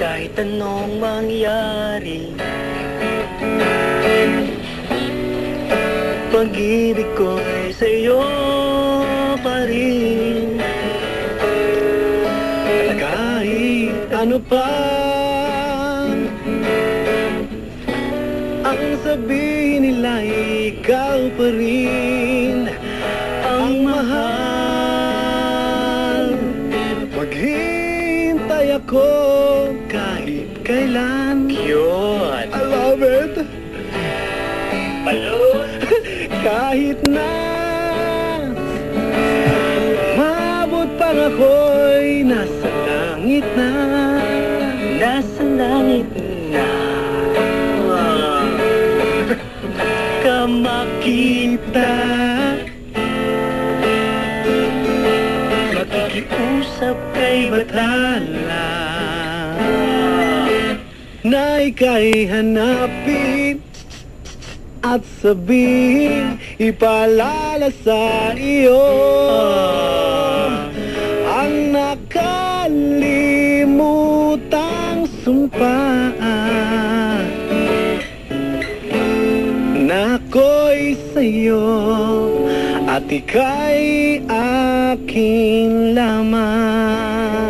kahit anong mangyari Pag-ibig ko ay sa'yo pa rin. At kahit ano pa Ang sabihin nila ikaw pa rin. Ang mahal Maghintay ako kailan? Cute I love it. Balot. Kahit na Maabot pang ako'y nasa langit na. Nasa langit na. Ka makita. Makikiusap kay Batala Na ika'y hanapin at sabihin ipaalala sa iyo. Ang nakalimutang sumpa na ako'y sa'yo at ika'y akin lamang